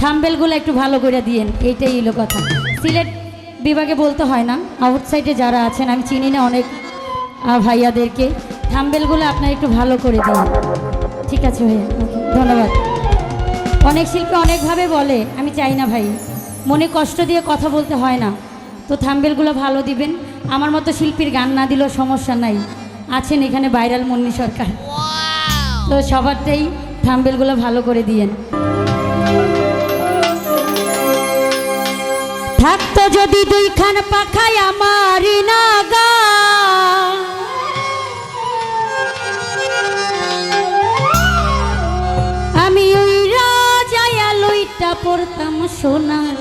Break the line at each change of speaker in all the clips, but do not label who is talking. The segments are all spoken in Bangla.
থাম্বেলগুলো একটু ভালো করে দিয়েন এইটাই হলো কথা। সিলেট বিভাগে বলতে হয় না আউটসাইডে যারা আছেন আমি চিনি না অনেক ভাইয়াদেরকে থাম্বেলগুলো আপনার একটু ভালো করে দিন। ঠিক আছে ভাইয়া ধন্যবাদ। অনেক শিল্পী অনেকভাবে বলে আমি চাই না ভাই। মনে কষ্ট দিয়ে কথা বলতে হয় না। তো থাম্বেলগুলো ভালো দিবেন। আমার মতো শিল্পীর গান না দিলেও সমস্যা নাই। আছেন এখানে ভাইরাল মুন্নি সরকার। তো সবারটাই থাম্বেলগুলো ভালো করে দিয়েন। থাকতো যদি দুইখান পাখায় আমারই নাগা। আমি ওই রাজায়া লইটা পড়তাম সোনার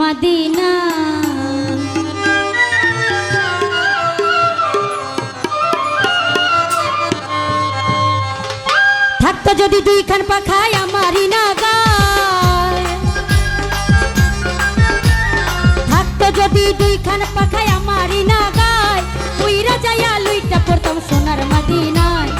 মাদিনা। থাকতো যদি দুইখান পাখায় আমারই নাগায় যদি দুইখান পাখায় আমারই না গায় উইরা যাইয়া লুইটা পড়তাম সোনার মাদিনায়।